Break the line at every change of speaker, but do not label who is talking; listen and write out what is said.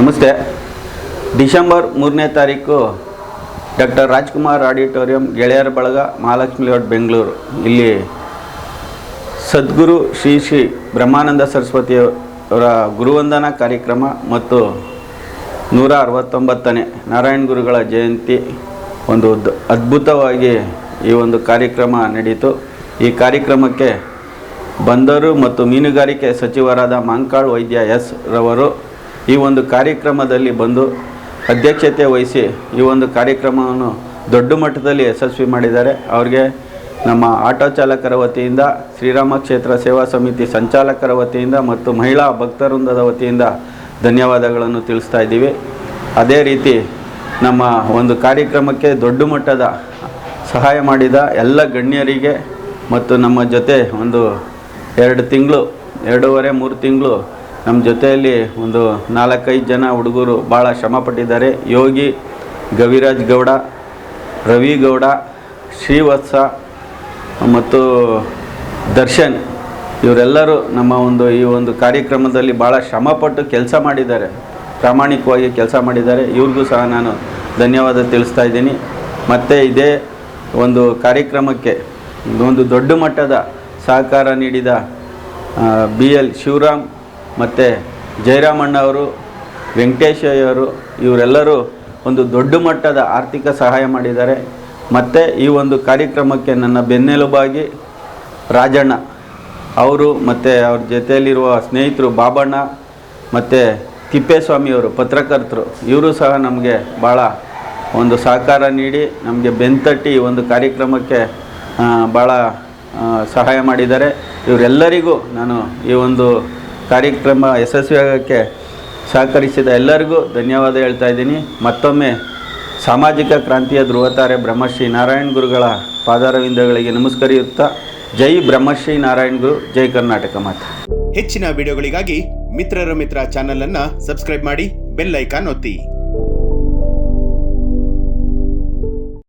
ನಮಸ್ತೆ. ಡಿಸೆಂಬರ್ ಮೂರನೇ ತಾರೀಕು ಡಾಕ್ಟರ್ ರಾಜ್ಕುಮಾರ್ ಆಡಿಟೋರಿಯಂ ಗೆಳೆಯರ ಬಳಗ ಮಹಾಲಕ್ಷ್ಮಿ ಲೇಔಟ್ ಬೆಂಗಳೂರು. ಇಲ್ಲಿ ಸದ್ಗುರು ಶ್ರೀ ಶ್ರೀ ಬ್ರಹ್ಮಾನಂದ ಸರಸ್ವತಿಯವರ ಗುರುವಂದನಾ ಕಾರ್ಯಕ್ರಮ ಮತ್ತು ನೂರ ಅರವತ್ತೊಂಬತ್ತನೇ ನಾರಾಯಣ ಗುರುಗಳ ಜಯಂತಿ ಒಂದು ಅದ್ಭುತವಾಗಿ ಈ ಒಂದು ಕಾರ್ಯಕ್ರಮ ನಡೆಯಿತು ಈ ಕಾರ್ಯಕ್ರಮಕ್ಕೆ ಬಂದರು ಮತ್ತು ಮೀನುಗಾರಿಕೆ ಸಚಿವರಾದ ಮಾಂಕಾಳ್ ವೈದ್ಯ ಎಸ್ ರವರು. ಈ ಒಂದು ಕಾರ್ಯಕ್ರಮದಲ್ಲಿ ಬಂದು ಅಧ್ಯಕ್ಷತೆ ವಹಿಸಿ ಈ ಒಂದು ಕಾರ್ಯಕ್ರಮವನ್ನು ದೊಡ್ಡ ಮಟ್ಟದಲ್ಲಿ ಯಶಸ್ವಿ ಮಾಡಿದ್ದಾರೆ. ಅವ್ರಿಗೆ ನಮ್ಮ ಆಟೋ ಚಾಲಕರ ವತಿಯಿಂದ, ಶ್ರೀರಾಮ ಕ್ಷೇತ್ರ ಸೇವಾ ಸಮಿತಿ ಸಂಚಾಲಕರ ವತಿಯಿಂದ ಮತ್ತು ಮಹಿಳಾ ಭಕ್ತವೃಂದದ ವತಿಯಿಂದ ಧನ್ಯವಾದಗಳನ್ನು ತಿಳಿಸ್ತಾ ಇದ್ದೀವಿ. ಅದೇ ರೀತಿ ನಮ್ಮ ಒಂದು ಕಾರ್ಯಕ್ರಮಕ್ಕೆ ದೊಡ್ಡ ಮಟ್ಟದ ಸಹಾಯ ಮಾಡಿದ ಎಲ್ಲ ಗಣ್ಯರಿಗೆ ಮತ್ತು ನಮ್ಮ ಜೊತೆ ಒಂದು ಎರಡು ತಿಂಗಳು, ಎರಡೂವರೆ, ಮೂರು ತಿಂಗಳು ನಮ್ಮ ಜೊತೆಯಲ್ಲಿ ಒಂದು ನಾಲ್ಕೈದು ಜನ ಹುಡುಗರು ಭಾಳ ಶ್ರಮಪಟ್ಟಿದ್ದಾರೆ. ಯೋಗಿ ಗವಿರಾಜ್ ಗೌಡ, ರವಿ ಗೌಡ, ಶ್ರೀವತ್ಸ ಮತ್ತು ದರ್ಶನ್ ಇವರೆಲ್ಲರೂ ನಮ್ಮ ಒಂದು ಈ ಒಂದು ಕಾರ್ಯಕ್ರಮದಲ್ಲಿ ಭಾಳ ಶ್ರಮಪಟ್ಟು ಕೆಲಸ ಮಾಡಿದ್ದಾರೆ. ಪ್ರಾಮಾಣಿಕವಾಗಿ ಕೆಲಸ ಮಾಡಿದ್ದಾರೆ. ಇವ್ರಿಗೂ ಸಹ ನಾನು ಧನ್ಯವಾದ ತಿಳಿಸ್ತಾ ಇದ್ದೀನಿ. ಮತ್ತು ಇದೇ ಒಂದು ಕಾರ್ಯಕ್ರಮಕ್ಕೆ ಒಂದು ದೊಡ್ಡ ಮಟ್ಟದ ಸಹಕಾರ ನೀಡಿದ ಬಿ ಎಲ್ ಶಿವರಾಮ್ ಮತ್ತು ಜಯರಾಮಣ್ಣ ಅವರು ವೆಂಕಟೇಶಯ್ಯವರು ಇವರೆಲ್ಲರೂ ಒಂದು ದೊಡ್ಡ ಮಟ್ಟದ ಆರ್ಥಿಕ ಸಹಾಯ ಮಾಡಿದ್ದಾರೆ. ಮತ್ತು ಈ ಒಂದು ಕಾರ್ಯಕ್ರಮಕ್ಕೆ ನನ್ನ ಬೆನ್ನೆಲುಬಾಗಿ ರಾಜಣ್ಣ ಅವರು, ಮತ್ತು ಅವ್ರ ಜೊತೆಯಲ್ಲಿರುವ ಸ್ನೇಹಿತರು ಬಾಬಣ್ಣ, ಮತ್ತು ತಿಪ್ಪೇಸ್ವಾಮಿಯವರು ಪತ್ರಕರ್ತರು, ಇವರು ಸಹ ನಮಗೆ ಭಾಳ ಒಂದು ಸಹಕಾರ ನೀಡಿ, ನಮಗೆ ಬೆಂತಟ್ಟಿ ಈ ಒಂದು ಕಾರ್ಯಕ್ರಮಕ್ಕೆ ಭಾಳ ಸಹಾಯ ಮಾಡಿದ್ದಾರೆ. ಇವರೆಲ್ಲರಿಗೂ ನಾನು ಈ ಒಂದು ಕಾರ್ಯಕ್ರಮ ಯಶಸ್ವಿಯಾಗೋಕ್ಕೆ ಸಹಕರಿಸಿದ ಎಲ್ಲರಿಗೂ ಧನ್ಯವಾದ ಹೇಳ್ತಾ ಇದ್ದೀನಿ. ಮತ್ತೊಮ್ಮೆ ಸಾಮಾಜಿಕ ಕ್ರಾಂತಿಯ ಧ್ರುವತಾರೆ ಬ್ರಹ್ಮಶ್ರೀ ನಾರಾಯಣ ಗುರುಗಳ ಪಾದಾರವಿಂದಗಳಿಗೆ ನಮಸ್ಕರಿಯುತ್ತಾ ಜೈ ಬ್ರಹ್ಮಶ್ರೀ ನಾರಾಯಣ ಗುರು, ಜೈ ಕರ್ನಾಟಕ ಮಾತ.
ಹೆಚ್ಚಿನ ವಿಡಿಯೋಗಳಿಗಾಗಿ ಮಿತ್ರರ ಮಿತ್ರ ಚಾನೆಲ್ ಅನ್ನ ಸಬ್ಸ್ಕ್ರೈಬ್ ಮಾಡಿ, ಬೆಲ್ ಐಕಾನ್ ಒತ್ತಿ.